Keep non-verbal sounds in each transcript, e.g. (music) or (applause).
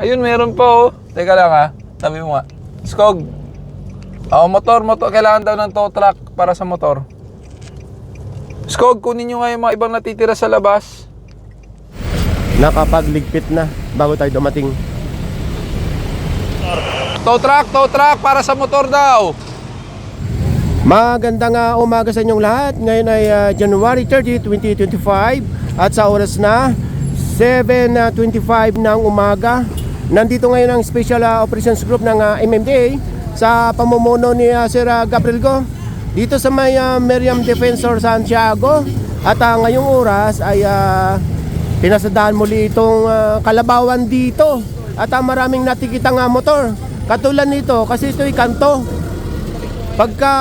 Ayun, meron pa oh. Teka lang ha. Sabi mo nga. Skog. Oh, motor, motor. Kailangan daw ng tow truck para sa motor. Skog, kunin nyo nga yung mga ibang natitira sa labas. Nakapagligpit na bago tayo dumating. Tow truck, tow truck para sa motor daw. Magandang uh, umaga sa inyong lahat. Ngayon ay ah, January 30, 2025 at sa oras na 7.25 ng umaga. Nandito ngayon ang Special ah, Operations Group ng ah, MMDA sa pamumuno ni ah, Sir ah, Gabriel Go dito sa may ah, Meriam Defensor Santiago at ah, ngayong oras ay uh, pinasadaan muli itong ah, kalabawan dito at ah, maraming natikitang ah, motor katulad nito kasi ito'y kanto Pagka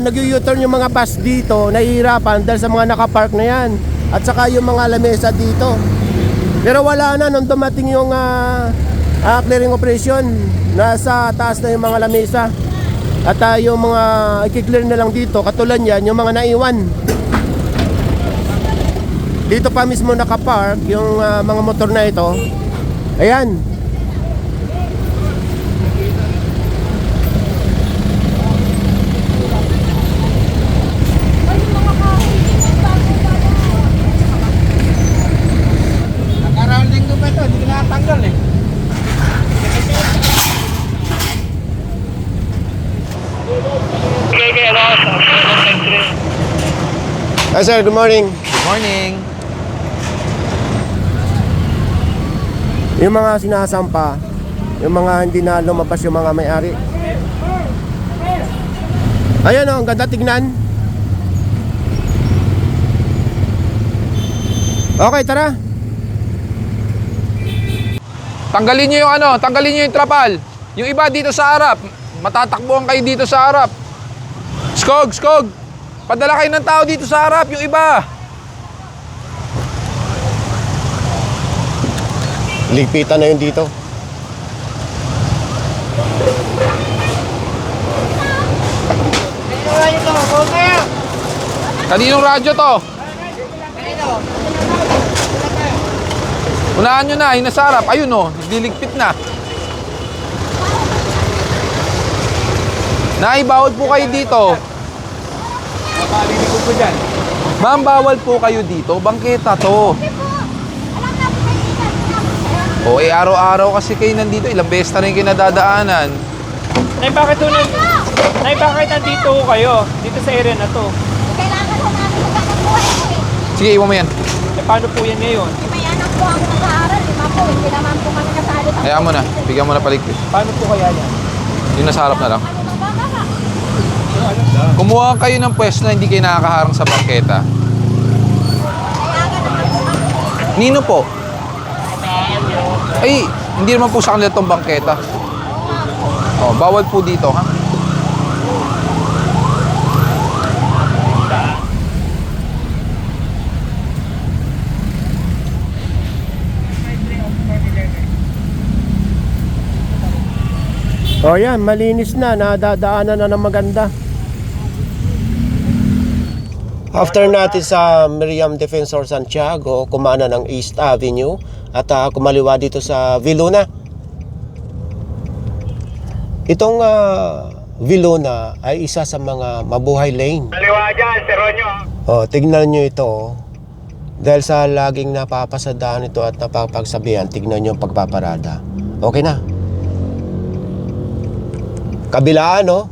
nag-u-turn yung mga bus dito, nahihirapan dahil sa mga nakapark na yan. At saka yung mga lamesa dito. Pero wala na nung dumating yung ah, ah, clearing operation. Nasa taas na yung mga lamesa. At ah, yung mga i-clear na lang dito, katulad yan, yung mga naiwan. Dito pa mismo nakapark yung ah, mga motor na ito. Ayan, Nakarounding ko pa ito, hindi natanggal eh. Hi sir, good morning. Good morning. Yung mga sinasampa, yung mga hindi na lumabas yung mga may-ari. Ayan o, ang ganda tignan. Okay, tara. Tanggalin nyo yung ano, tanggalin nyo yung trapal. Yung iba dito sa harap. Matatakbuhan kayo dito sa harap. Skog, skog. Padala kayo ng tao dito sa harap, yung iba. Ligpitan na yun dito. Kaninong radyo to? Unahan nyo na, harap. Ayun o, diligpit na. Nay, bawal po kayo dito. Ma'am, bawal po kayo dito. Bangketa to. O, eh, araw-araw kasi kayo nandito. Ilang beses na rin kayo nadadaanan. Nay, bakit doon? Nay, bakit nandito kayo? Dito sa area na to. Kailangan ko namin magandang buhay ko eh. Sige, iwan mo yan. Eh, paano po yan ngayon? Eh, may anak po ako nag-aaral. Lima po. Hindi naman po kami kasali. sa- Hayaan mo na. Bigyan mo na paligpit. Paano po kaya yan? Yung nasa harap na lang. Ano? Kumuha kayo ng pwesto na hindi kayo nakakaharang sa bangketa. Nino po? Ay, hindi naman po sa kanila itong bangketa. Oh, bawal po dito, ha? O yan, malinis na, nadadaanan na ng maganda. After natin sa Miriam Defensor Santiago, kumana ng East Avenue at ah, kumaliwa dito sa Viluna. Itong ah, Viluna ay isa sa mga mabuhay lane. Kaliwa dyan, si Ronyo. Oh, tignan nyo ito. oh. Dahil sa laging napapasadaan ito at napapagsabihan, tignan nyo ang pagpaparada. Okay na. Kabilaan, no?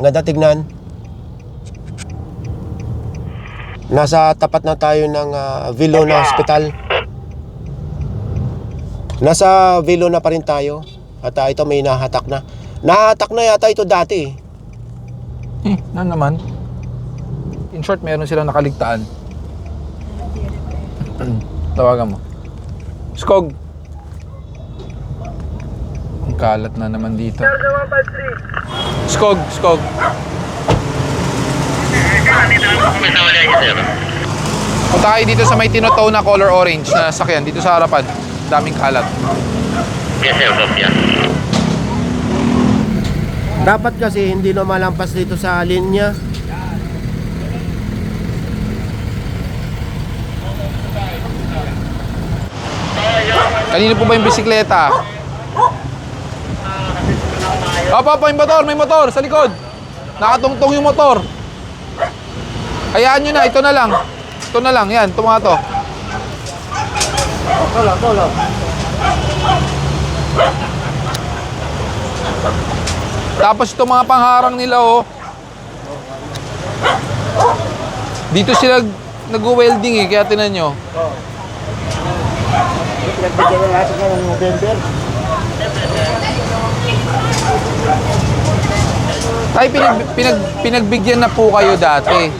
Ang ganda tignan. Nasa tapat na tayo ng ah, Vilona Hospital. Nasa Vilona pa rin tayo. At ah, ito may nahatak na. Nahatak na yata ito dati. eh. Eh, na naman. In short, meron silang nakaligtaan. (clears throat) Tawagan mo. Skog. Ang kalat na naman dito. Skog, skog. Punta kayo dito sa may tinotow na color orange na sakyan. Dito sa harapan. Daming kalat. Dapat kasi hindi lumalampas dito sa linya. Kanino po ba yung bisikleta? Opo, opo, yung motor, may motor sa likod. Nakatungtong yung motor. Hayaan nyo na, ito na lang. Ito na lang, yan, ito mga to. Tapos ito mga pangharang nila, oh. Dito sila nag-welding eh, kaya tinan nyo. Tay, pinag, pinag, pinagbigyan na po kayo dati.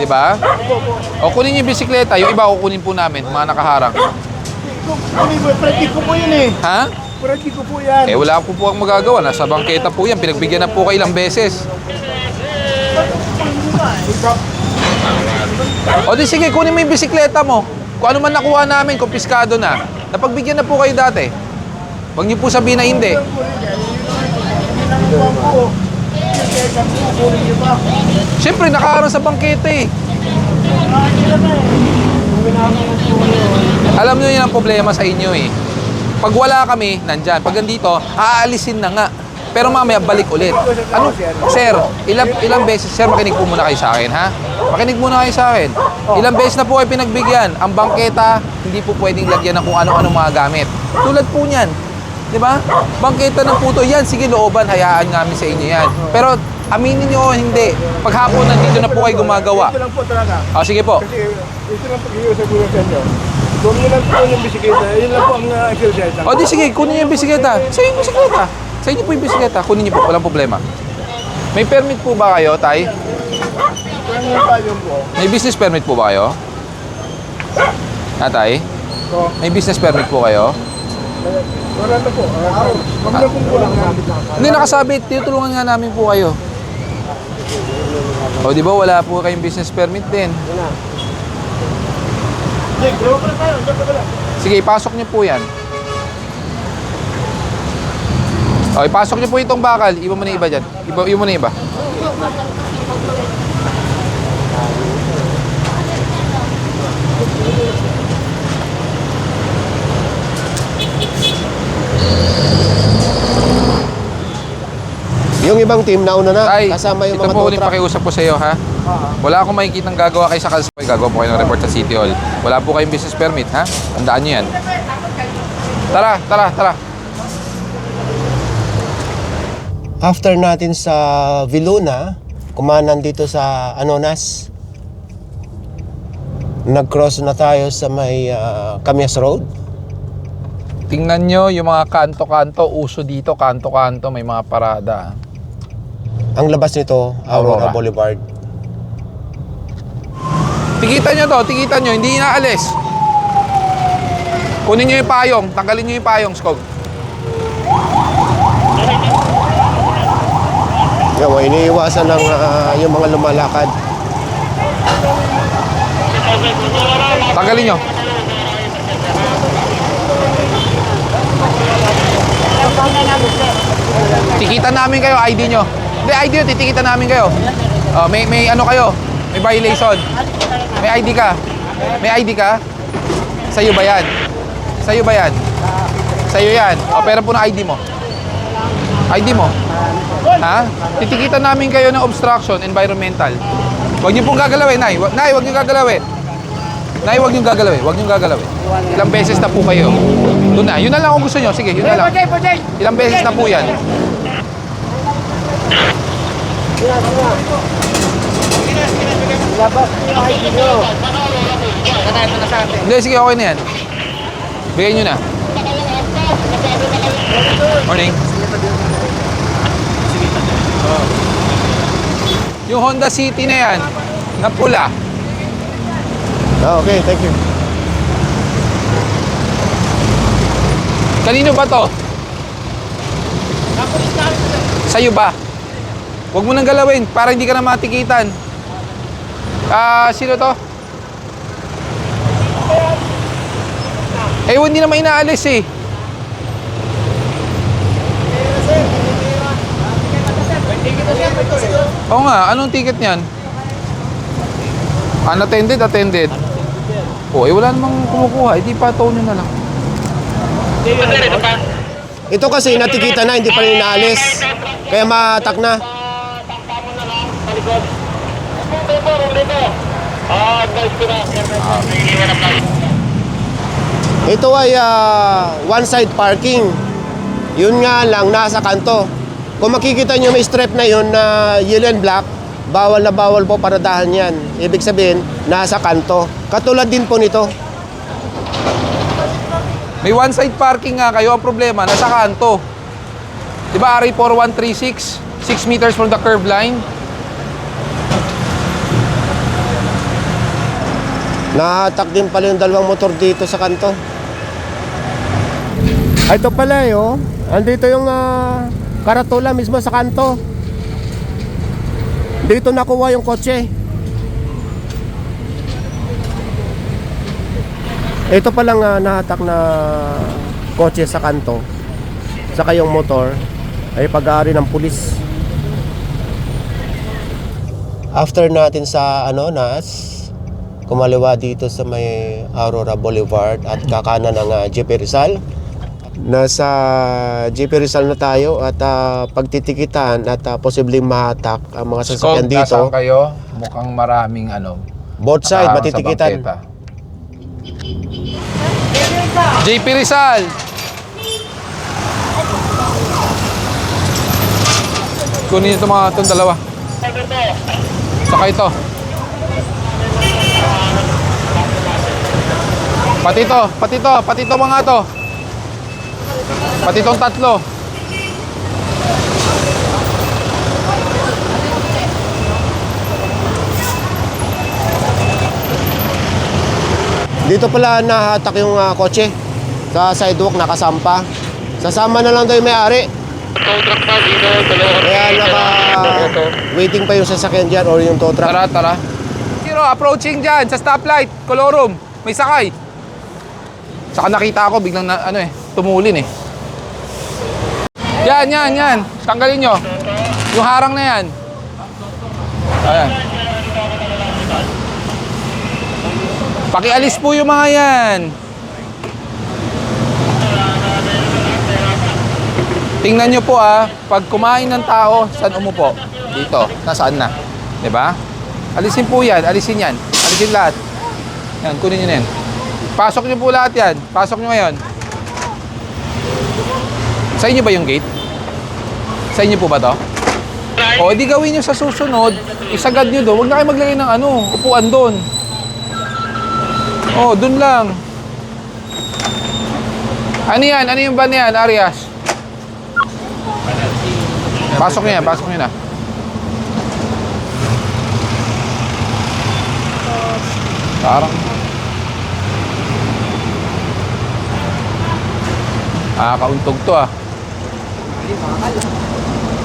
Di ba? O kunin niyo yung bisikleta, yung iba kukunin po namin, mga nakaharang. Practice ko po yun eh. Ha? Practice ko po yan. Eh wala po po ang magagawa, nasa bangketa po yan, pinagbigyan na po kayo ilang beses. O di sige, kunin mo yung bisikleta mo. Kung ano man nakuha namin, kumpiskado na. Napagbigyan na po kayo dati. Huwag niyo po sabihin na hindi. Siyempre, nakaharang sa bangketa eh. Alam niyo yun ang problema sa inyo eh. Pag wala kami, nandyan. Pag nandito, aalisin na nga. Pero mamaya, balik ulit. Ano? Sir, ilang, ilang beses, sir, makinig po muna kayo sa akin, ha? Makinig muna kayo sa akin. Ilang beses na po kayo pinagbigyan. Ang bangketa, hindi po pwedeng lagyan ng kung ano-ano mga gamit. Tulad po niyan. Di ba? Bangketa ng puto, yan, sige looban, hayaan namin sa inyo yan. Pero aminin nyo, hindi. Paghapon, nandito na po kayo gumagawa. Ito lang po talaga. O, sige po. Kasi ito lang pag-iusap ko lang sa inyo. Kung yun lang po yung bisikleta, yun lang po ang uh, exercise. O di sige, kunin niyo yung bisikleta. Sa inyo yung bisikleta. Sa inyo po yung bisikleta. Kunin niyo po, walang problema. May permit po ba kayo, Tay? Yung payong po, May business permit po ba kayo? Ha, Tay? so, May business permit po kayo? Wala na po. Huwag na na. Hindi nakasabit, tinutulungan nga namin po kayo. O di ba wala po kayong business permit din? Sige, ipasok niyo po yan. O, ipasok niyo po itong bakal. Iba mo na iba dyan. Iba, iba mo na iba. Yung ibang team nauna na, Tay, kasama yung ito mga po tow ulit truck. pakiusap po sa iyo, ha? Wala akong makikita gagawa kayo sa Kalspoy. Gagawa po kayo ng report sa City Hall. Wala po kayong business permit, ha? Tandaan niyo yan. Tara, tara, tara. After natin sa Viluna, kumanan dito sa Anonas. Nag-cross na tayo sa may uh, Camias Road. Tingnan nyo yung mga kanto-kanto. Uso dito, kanto-kanto. May mga parada. Ang labas nito, Aurora, Aurora. Boulevard. Tikitan nyo to, tikitan nyo. Hindi inaalis. Kunin nyo yung payong. Tanggalin nyo yung payong, Skog. Yung mga iniiwasan ng ah, yung mga lumalakad. Tanggalin nyo. Tikitan namin kayo, ID nyo. Hindi, ID nyo, titikitan namin kayo. Oh, may, may ano kayo? May violation. May ID ka? May ID ka? Sa'yo ba yan? Sa'yo ba yan? Sa'yo yan. O, pera po na ID mo. ID mo. Ha? Titikitan namin kayo ng obstruction, environmental. Huwag niyo pong gagalawin, Nay. Wa- Nay, huwag niyo gagalawin. Nay, huwag niyo gagalawin. Huwag niyo gagalawin. Ilang beses na po kayo. Doon na. Yun na lang kung gusto niyo. Sige, yun na lang. Ilang beses na po yan. Hindi, sige, okay na yan. Bigay nyo na. Morning. Yung Honda City na yan, na pula. Ah, okay, thank you. Kanino ba to? Sa'yo ba? Huwag mo nang galawin para hindi ka na matikitan. Ah, sino to? Eh, hindi naman inaalis eh. Oo nga, anong ticket niyan? Unattended, attended. Oh, eh wala namang kumukuha. Eh, di pa tow nyo na lang. Ito kasi natikita na, hindi pa rin inaalis. Kaya matak na. Ito ay ah, one side parking. Yun nga lang, nasa kanto. Kung makikita nyo may strip na yun na yellow and black, bawal na bawal po paradahan yan. Ibig sabihin, nasa kanto. Katulad din po nito. May one side parking nga kayo. Ang problema, nasa kanto. Di ba RA 4136? 6 meters from the curve line. Nahatak din pala yung dalawang motor dito sa kanto. Ay, ito pala eh, oh. Andito yung ah, karatula mismo sa kanto. Dito nakuha yung kotse. Ito palang uh, nahatak na kotse sa kanto. Saka yung motor ay pag-aari ng pulis. After natin sa ano, Nas, kumaliwa dito sa may Aurora Boulevard at kakana ng uh, JP Rizal. Nasa JP Rizal na tayo at ah, pagtitikitan at ah, posibleng mahatak ang mga sasakyan dito. nasaan kayo? Mukhang maraming ano. Both side, sa matitikitan. JP Rizal! Kunin itong mga itong dalawa. Saka ito. Pati ito, pati ito, pati ito mga to. Pati itong tatlo. Dito pala nahatak yung ah, kotse sa sidewalk nakasampa. Sasama na lang daw yung may-ari. Kaya naka waiting pa yung sasakyan dyan or yung tow truck. Tara, tara. Zero, approaching dyan sa stoplight, Colorum. May sakay. Saka nakita ako, biglang na, ano eh, tumulin eh. Yan, yan, yan. Tanggalin nyo. Yung harang na yan. Ayan. Pakialis po yung mga yan. Tingnan nyo po ah, pag kumain ng tao, saan umupo? Dito. Nasaan na? ba? Alisin po yan, alisin yan. Alisin lahat. Yan, kunin nyo na yan. Pasok nyo po lahat yan. Pasok nyo ngayon. Sa inyo ba yung gate? Sa inyo po ba to? O, di gawin nyo sa susunod. Isagad nyo doon. Huwag na kayo maglagay ng ano, upuan doon. Oh, doon lang. Ano yan? Ano yung van yan, Arias? Pasok nyo yan, pasok nyo na. Parang... Ah, kauntog to ah.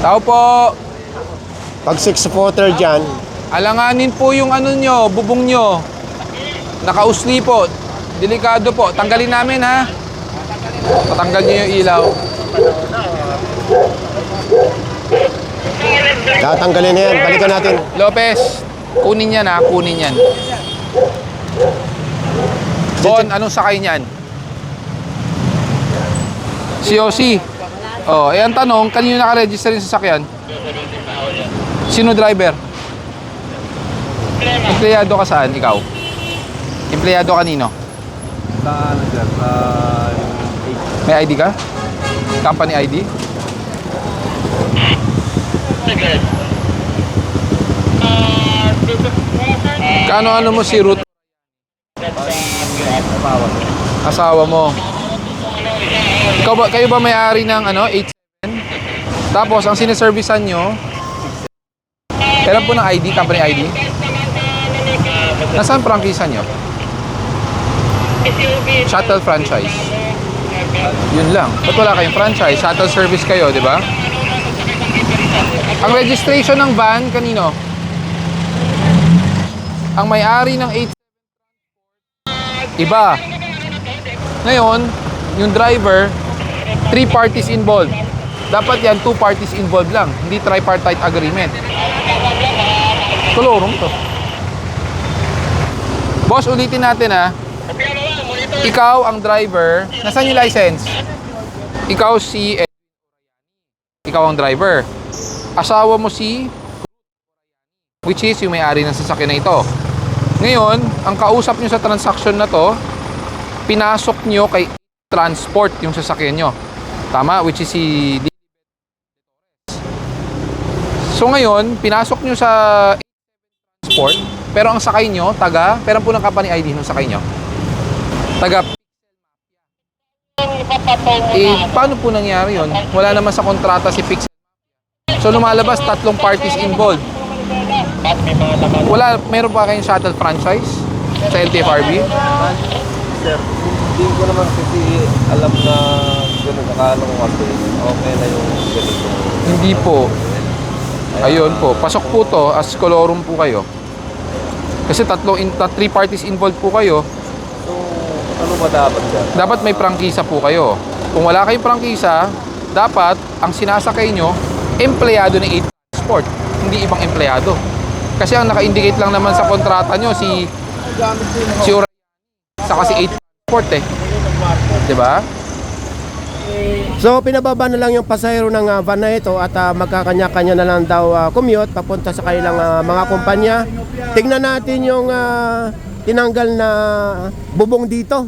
Tao po! Pag six footer dyan, Alanganin po yung ano nyo, bubong nyo. Nakausli po. Delikado po. Tanggalin namin ha. Patanggal nyo yung ilaw. tatanggalin na yan. Balikan natin. Lopez, kunin yan ha. Kunin yan. Bon, anong sakay niyan? COC. Oh, eh ang tanong, kanino nakaregister yung sasakyan? Sino driver? Empleyado ka saan? Ikaw? Empleyado kanino? Sa ano sir, sa May ID ka? Company ID? Kano ano mo si Ruth? Asawa mo. Ikaw ba, kayo ba may-ari ng ano, 87? Tapos, ang sineservicean nyo, kailan po ng ID, company ID? Nasaan prangkisa nyo? Shuttle franchise. Yun lang. Ba't wala kayong franchise? Shuttle service kayo, di ba? Ang registration ng van, kanino? Ang may-ari ng 87 iba. Ngayon, yung driver, three parties involved. Dapat yan, two parties involved lang. Hindi tripartite agreement. Kolorum to. Boss, ulitin natin ha. Ikaw ang driver. Nasaan yung license? Ikaw si Ikaw ang driver. Asawa mo si which is yung may-ari ng sasakyan na ito. Ngayon, ang kausap nyo sa transaction na to, pinasok nyo kay transport yung sasakyan nyo. Tama? Which is si So ngayon, pinasok nyo sa transport, pero ang sakay nyo, taga, pero po ng company ID ng sakay nyo. Taga Eh, paano po nangyari yon? Wala naman sa kontrata si Pixel. So lumalabas tatlong parties involved. Wala, meron ba kayong shuttle franchise sa LTFRB? Sir, hindi ko naman kasi alam na gano'n. Akala ko kasi okay na yung ganito. Hindi po. Ayun po. Pasok po to as colorum po kayo. Kasi tatlo in, tat, three parties involved po kayo. So, ano ba dapat sir? Dapat may prangkisa po kayo. Kung wala kayong prangkisa, dapat ang sinasakay nyo, empleyado ng 8 Transport, hindi ibang empleyado. Kasi ang naka-indicate lang naman sa kontrata nyo si si Ura saka si 8 Transport eh. 'Di ba? So pinababa na lang yung pasahero ng ah, van na ito at ah, magkakanya-kanya na lang daw ah, commute papunta sa kanilang ah, mga kumpanya. Tingnan natin yung ah, tinanggal na bubong dito.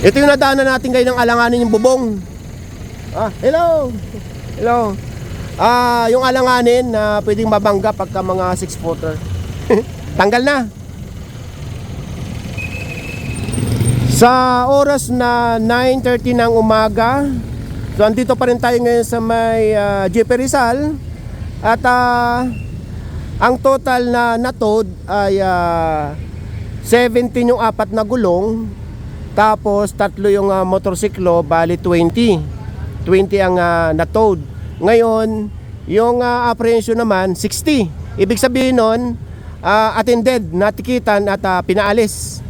Ito yung nadaanan natin ngayon ng alanganin yung bubong. Ah, hello. Hello. Ah, yung alanganin na pwedeng mabangga pagka mga 6 footer. (laughs) Tanggal na. Sa oras na 9.30 ng umaga, so andito pa rin tayo ngayon sa may uh, JP Rizal. At ah, ang total na natod ay ah, 17 yung apat na gulong tapos tatlo yung ah, motorsiklo bali 20 20 ang ah, natod. Ngayon yung ah, apprehension naman 60 ibig sabihin nun ah, attended natikitan at ah, pinaalis